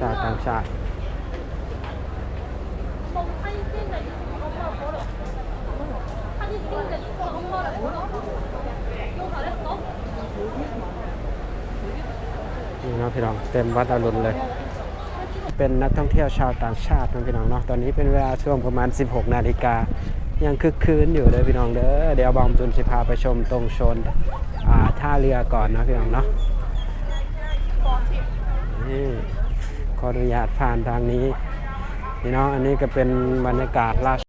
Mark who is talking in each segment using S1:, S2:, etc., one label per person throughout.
S1: ชาวต่างชาตินี่นะพี่น้องเต็มวัดอรุณเลย เป็นนักท่องเที่ยวชาวต่างชาตินะพี่น้องเนาะตอนนี้เป็นเวลาช่วงประมาณ 16 นาฬิกายังคึกคืนอยู่เลยพี่น้องเด้อเดี๋ยวบอมตุนสิพาไปชมตรงโซนท่าเรือก่อนนะพี่น้องเนาะนี่ ขออนุญาตผ่านทางนี้พี่น้องอันนี้ก็เป็นบรรยากาศล่าสุด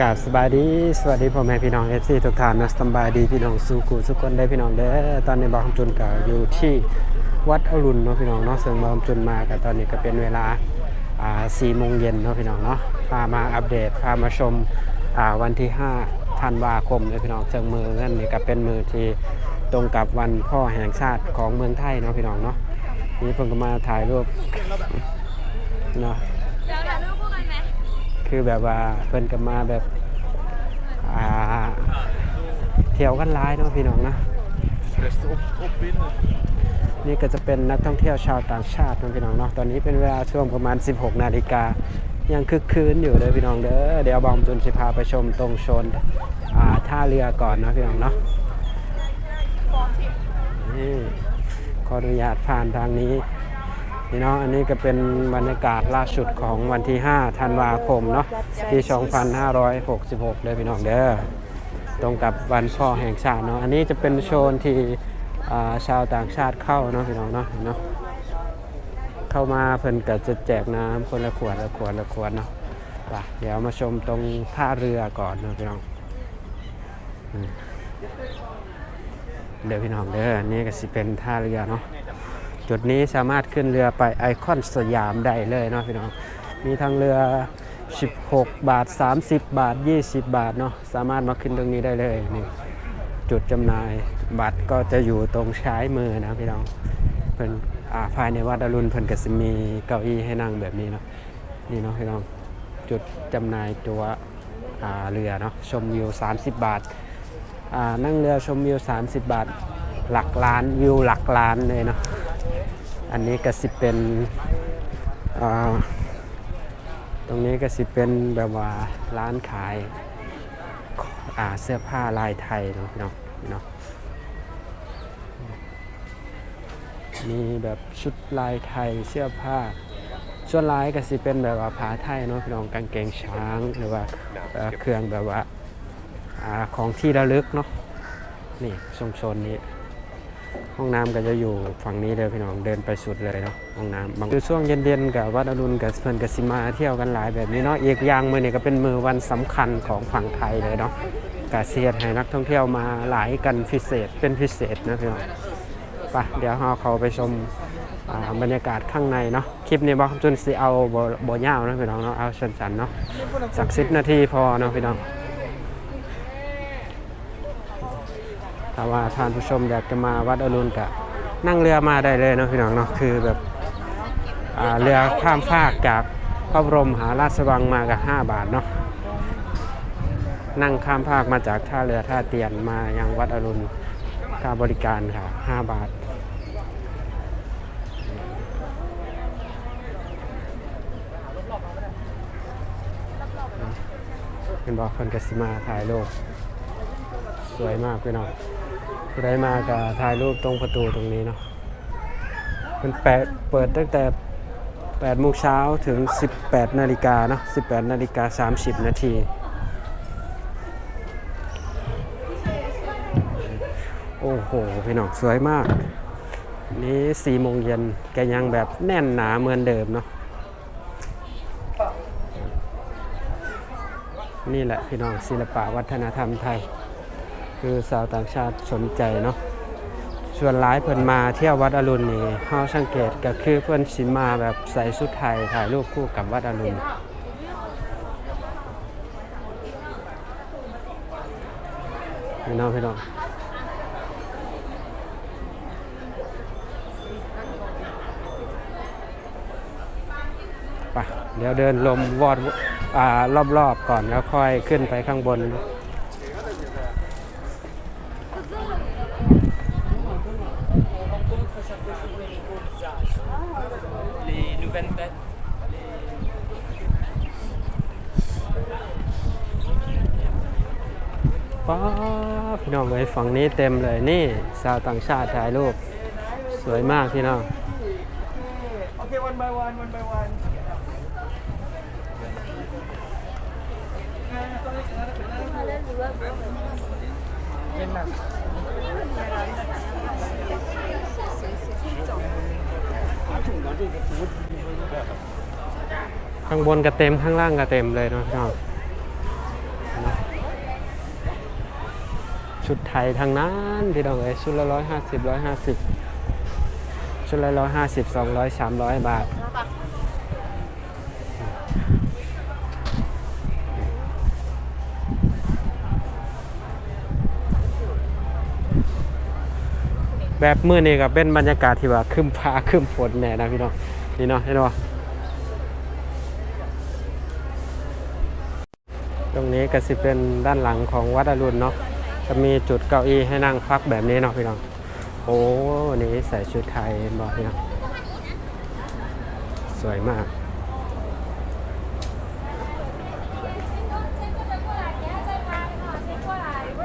S1: กาบสบายดี สวัสดีพ่อแม่พี่น้องเอฟซีทุกท่านนะสบายดีพี่น้องสู่กูสุกคนได้พี่น้องเด้อตอนนี้บอมจุนก็อยู่ที่วัดอรุณเนาะพี่น้องเนาะซึ่งบอมจุนมากับตอนนี้ก็เป็นเวลา สี่โมงเย็นเนาะพี่น้องเนาะพามาอัปเดตพามาชมาวันที่5ธันวาคมเลยพี่น้องซึ่งมือนั่นนี่ก็เป็นมือที่ตรงกับวันพ่อแห่งชาติของเมืองไทยเนาะพี่น้องเนาะนี่เพิ่งก็มาถ่ายรูปเนาะ
S2: คื
S1: อแบบว่าเพิ่นก็มาแบบเที่ยวกันหลายเนาะพี่น้องนะ นี่ก็จะเป็นนักท่องเที่ยวชาวต่างชาตินะพี่น้องเนาะตอนนี้เป็นเวลาช่วงประมาณ 16 นาฬิกายังคึกคืนอยู่เลยพี่น้องเด้อเดี๋ยวบอมตุนสิพาไปชมตรงโซนท่าเรือก่อนนะพี่น้องเนาะนี่ขออนุญาตผ่านทางนี้พี่น้องอันนี้ก็เป็นบรรยากาศล่าสุดของวันที่ 5 ธันวาคมเนาะปี 2566 เลยพี่น้องเด้อตรงกับวันพ่อแห่งชาติเนาะอันนี้จะเป็นโซนที่ ชาวต่างชาติเข้าเนาะพี่น้องเนาะเนาะเข้ามาเพิ่นก็จะแจกน้ำคนละขวดละขวดละขวดเนาะไปเดี๋ยวมาชมตรงท่าเรือก่อนเนาะพี่น้องเดี๋ยวพี่น้องเด้อนี่ก็สิเป็นท่าเรือเนาะจุดนี้สามารถขึ้นเรือไปไอคอนสยามได้เลยเนาะพี่น้องมีทั้งเรือ 16 บาท 30 บาท 20 บาทเนาะสามารถมาขึ้นตรงนี้ได้เลยนี่ จุดจำหน่ายบัตรก็จะอยู่ตรงซ้ายมือนะพี่น้องเพิ่นอ่าภายในวัดอรุณเพิ่นก็จะมีเก้าอี้ให้นั่งแบบนี้เนาะนี่เนาะพี่น้องจุดจำหน่ายตัวอ่าเรือเนาะชมวิว 30 บาทอ่านั่งเรือชมวิว 30 บาท หลักล้านวิวหลักล้านเลยเนาะอันนี้ก็สิเป็นอ่าตรงนี้ก็สิเป็นแบบว่าร้านขาย อ่าเสื้อผ้าลายไทยเนาะพี่น้องพี่น้องมีแบบชุดลายไทยเสื้อผ้าส่วนลายก็สิเป็นแบบว่าผ้าไทยเนาะพี่น้องกางเกงช้างหรือว่าเออเครื่องแบบว่าอของที่ระลึกเนาะนี่ชุมชนนี้ ห้องน้ำก็จะอยู่ฝั่งนี้เลยพี่น้องเดินไปสุดเลยเนาะห้องน้ำบางช่วงเย็นๆกับวัดอรุณกับเพื่อนกับสิมาเที่ยวกันหลายแบบนี้เนาะอีกอย่างมือเนี่ยก็เป็นมือวันสำคัญของฝั่งไทยเลยเนาะกาเซียดให้นักท่องเที่ยวมาหลายกันพิเศษเป็นพิเศษนะพี่น้องไปเดี๋ยวเราเขาไปชมบรรยากาศข้างในเนาะคลิปนี้บอกจนสิเอาบ่บ่าวนะพี่น้องเนาะเอาสั้นๆเนาะสักสิบนาทีพอเนาะพี่น้อง ถ้าว่าท่านผู้ชมอยากจะมาวัดอรุณกะนั่งเรือมาได้เลยเนาะพี่น้องเนาะคือแบบเรือข้ามฟากจากพระบรมหาราชวังมากับ5บาทเนาะนั่งข้ามภาคมาจากท่าเรือท่าเตียนมายังวัดอรุณค่าบริการค่ะ 5 บาท เป็นบอกคนกัสมาถ่ายรูปสวยมากพี่น้อง ผู้ใดมาก็ถ่ายรูปตรงประตูตรงนี้เนาะเป็นแปดเปิดตั้งแต่8โมงเช้าถึง 18 นาฬิกาเนาะ18 นาฬิกา 30 นาทีโอ้โห พี่น้องสวยมาก นี่สี่โมงเย็นแกยังแบบแน่นหนาเหมือนเดิมเนาะนี่แหละพี่น้องศิลปะวัฒนธรรมไทย คือชาวต่างชาติสนใจเนาะส่วนร้ายเพิ่นมาเที่ยววัดอรุณนี่เฮาสังเกตก็คือเพิ่นสิมาแบบใส่ชุดไทยถ่ายรูปคู่กับวัดอรุณพี่น้องพี่น้องไปเดี๋ยวเดินลมวอดอรอบๆก่อนแล้วค่อยขึ้นไปข้างบน
S2: les nouvelles bêtes.
S1: ป้าพี่น้องเลยฝั่งนี้เต็มเลยนี่ชาวต่างชาติถ่ายรูป สวยมากพี่น้อง
S2: Okay, one by one, one by one.
S1: ข้างบนก็เต็มข้างล่างก็เต็มเลยเนาะพี่น้องชุดไทยทางนั้นพี่น้องเอ้ยชุดละร้อยห้าสิบร้อยห้าสิบชุดละร้อยห้าสิบสองร้อยสามร้อยบาทแบบเมื่อนี่ก็เป็นบรรยากาศที่ว่าคึมฟ้าคึมฝนแน่นะพี่น้องนี่เนาะเห็นบ่ตร นี้ก็สิเป็นด้านหลังของวัดอรุณเนาะจะมีจุดเก้าอี้ให้นั่งพักแบบนี้เนาะพี่น้องโอ้วันนี้ใส่ชุดไทยบ่พี่น้องสวยมาก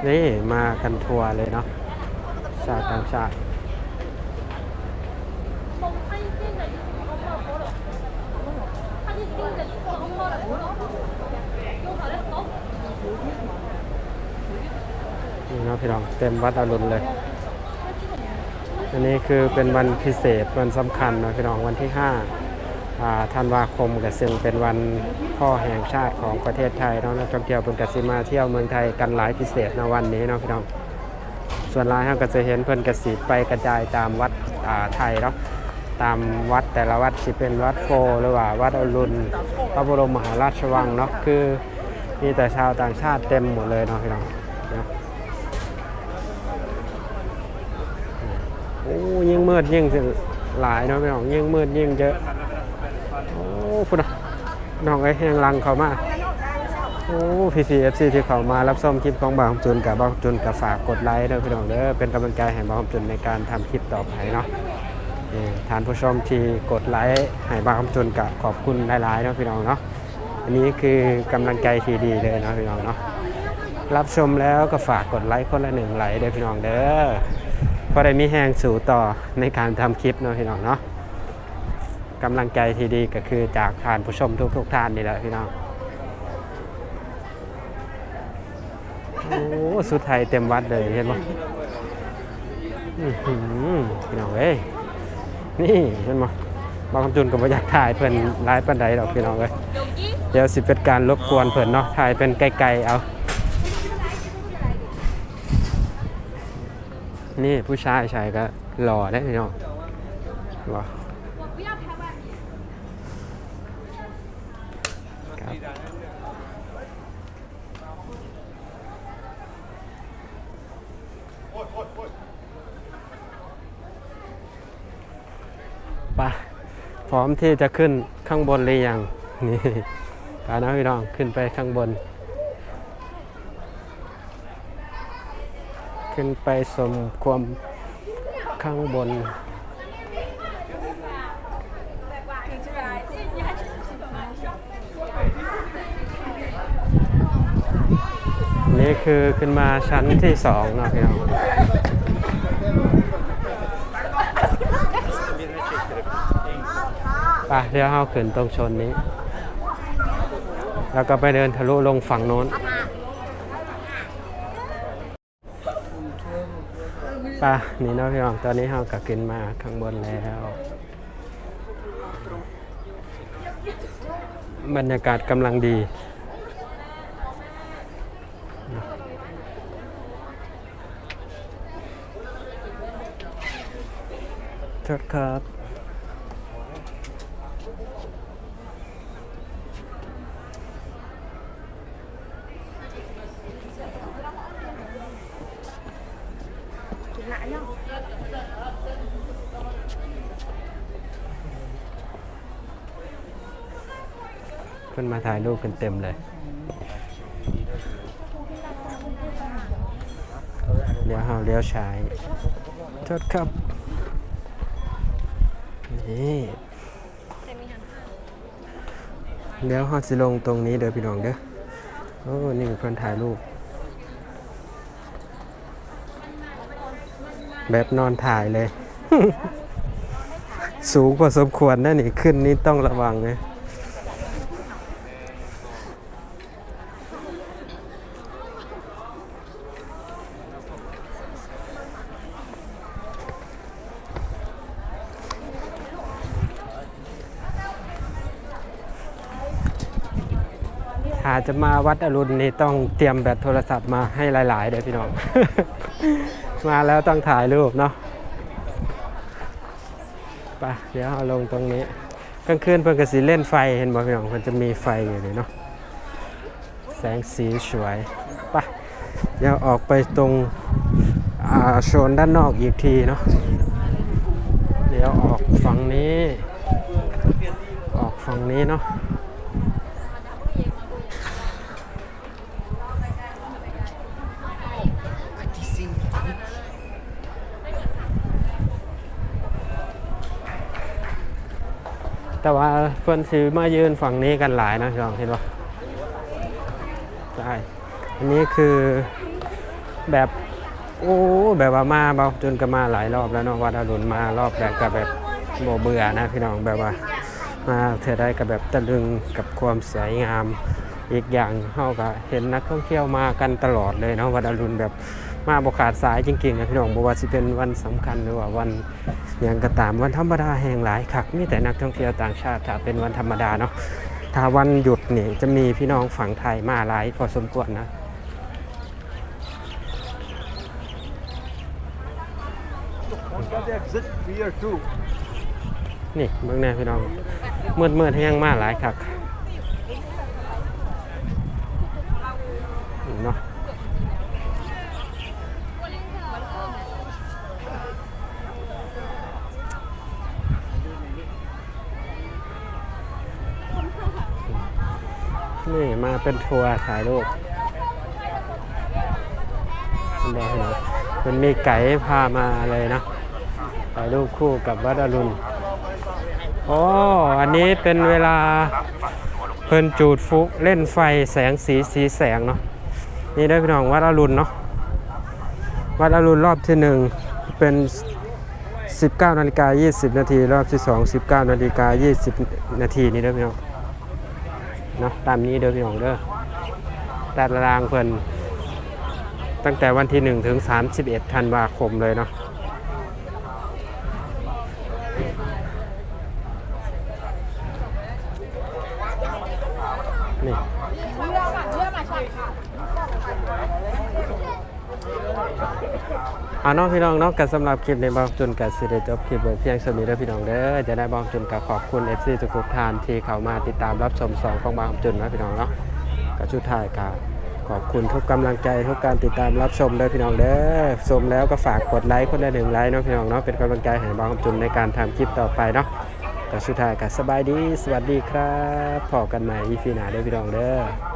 S1: นี่มากันทัวร์เลยเนาะชาติต่างชาติ นี่นะพี่น้องเต็มวัดอรุณเลย อันนี้คือเป็นวันพิเศษวันสำคัญนะพี่น้องวันที่5อ่าธันวาคมก็ซึ่งเป็นวันพ่อแห่งชาติของประเทศไทยเนาะนักท่องเที่ยวเป็นกสิมาเที่ยวเมืองไทยกันหลายพิเศษในวันนี้เนาะพี่น้องส่วนลายเราก็จะเห็นเพิ่นกสิไปกระจายตามวัดอ่าไทยเนาะตามวัดแต่ละวัดสิเป็นวัดโพหรือว่าวัดอรุณพระบรมมหาราชวังเนาะคือมีแต่ชาวต่างชาติเต็มหมดเลยเนาะพี่น้องเนาะโอ้ยิ่ง มืดยิ่งจะหลายเนาะพี่น้องยิ่งมืดยิ่งเยอะโอ้พุ่นน่ะน้องไอ้แหงลังเขามาโอ้พีซีเอฟซีที่เขามารับชมคลิปของบางจุนกับบางจุนกับฝากกดไลค์ด้วยพี่น้องเด้อเป็นกำลังใจให้บางจุนในการทำคลิปต่อไปเนาะนี่ทานผู้ชมที่กดไลค์ให้บางจุนกับขอบคุณหลายๆเนาะพี่น้องเนาะอันนี้คือกำลังใจที่ดีเลยเนาะพี่น้องเนาะรับชมแล้วก็ฝากกดไลค์คนละหนึ่งไลค์เด้วยพี่น้องเด้อ พราะได้มีแหงสู่ต่อในการทำคลิปเนาะพี่น้องเนาะกำลังใจที่ดีก็คือจากทานผู้ชมทุกๆท่านนี่แหละพี่น้องโอ้สุดไทยเต็มวัดเลยเห็นไหมพี่น้องเอ้ยนี่เห็นไหมบางคำจุนกับบอยากถ่ายเพิ่นร้ายปันใดดอกพี่น้องเลยเดี๋ยวสิเป็นการรบกวนเพิ่นเนาะถ่ายเป็นไกลๆเอา นี่ผู้ชายชายก็หล่อได้พี่น้องหล่อครับไปพร้อมที่จะขึ้นข้างบนหรือยังนี่ไปนะพี่น้องขึ้นไปข้างบน ขึ้นไปสมความข้างบน นี่คือขึ้นมาชั้นที่สองนะพี่น้องไปเดี๋ยวเราขึ้นตรงชนนี้ แล้วก็ไปเดินทะลุลงฝั่งโน้น ป่ะนี่เนาะพี่น้องตอนนี้เราก็ขึ้นมาข้างบนแล้ว บรรยากาศกำลังดีชดครับ เพิ่นมาถ่ายรูปกันเต็มเลยเดี๋ยวเฮาเลี้ยวซ้ายโทษครับ นี่เดี๋ยวเฮาสิลงตรงนี้เด้อพี่น้องเด้อ โอ้ นี่เพิ่นถ่ายรูป แบบนอนถ่ายเลย สูงพอสมควรนะนี่ขึ้นนี่ต้องระวังเลย จะมาวัดอรุณนี่ต้องเตรียมแบตโทรศัพท์มาให้หลายๆเด้อพี่น้อง มาแล้วต้องถ่ายรูปเนาะไปเดี๋ยวเอาลงตรงนี้กลางคืนเพิ่นก็สิเล่นไฟเห็นบ่พี่น้องเพิ่นจะมีไฟอยู่เลยเนาะแสงสีสวยไปเดี๋ยวออกไปตรงโซนด้านนอกอีกทีเนาะเดี๋ยวออกฝั่งนี้ ออกฝั่งนี้เนาะ แต่ว่าเพิ่นสิมายืนฝั่งนี้กันหลายนะพี่น้องเห็นบ่ใช่อันนี้คือแบบโอ้แบบว่ามาเบาจนก็มาหลายรอบแล้วเนาะวัดอรุณมารอบแรกก็แบบบ่เบื่อนะพี่น้องแบบว่ามาเธอได้กับแบบตะลึงกับความสวยงาม อีกอย่างเฮาก็เห็นนักท่องเที่ยวมากันตลอดเลยเนาะวัดอรุณแบบมาบ่ขาดสายจริงๆนะพี่น้องบ่ว่าสิเป็นวันสำคัญหรือว่าวัน อยังก็ตามวันธรรมดาแห่งหลายคักมีแต่นักท่องเที่ยวต่างชาติถ้าเป็นวันธรรมดาเนาะถ้าวันหยุดนี่จะมีพี่น้องฝั่งไทยมาหลายพอสมควรนะนี่เบิ่งแน่พี่น้องมืดมืดๆแห้งมาหลายคัก นี่มาเป็นทัวร์ถ่ายรูปเห็นไหมมันมีไก่พามาเลยนะถ่ายรูปคู่กับวัดอรุณโอ้อันนี้เป็นเวลาเพิ่นจูดฟุกเล่นไฟแสงสีสีแสงเนาะนี่ได้พี่น้องวัดอรุณเนาะวัดอรุณรอบที่หนึ่งเป็น 19นาฬิกา20 นาที รอบที่ 2 19นาฬิกา20 นาทีนี่เด้พี่น้อง เนาะตามนี้เด้อพี่น้องเด้อตารางเพิ่นตั้งแต่วันที่ 1 ถึง 31 ธันวาคมเลยเนาะ เอาเนาะพี่น้องเนาะกันสำหรับคลิปในบางจุนกับสิได้จบคลิปไว้เพียงสมีเด้อพี่น้องเด้อจะได้บางจุนกับขอบคุณ FC ทุกๆท่านที่เข้ามาติดตามรับชมสองของบางจุนนะพี่น้องเนาะกับชุดท้ายกับขอบคุณทุกกำลังใจทุกการติดตามรับชมเด้อพี่น้องเด้อชมแล้วก็ฝากกดไลค์คนละหนึ่งไลค์เนาะพี่น้องเนาะเป็นกำลังใจให้บางจุนในการทำคลิปต่อไปเนาะกับชุดท้ายกับสบายดี สวัสดีครับพอกันใหม่อีพีหน้าเด้อพี่น้องเด้อ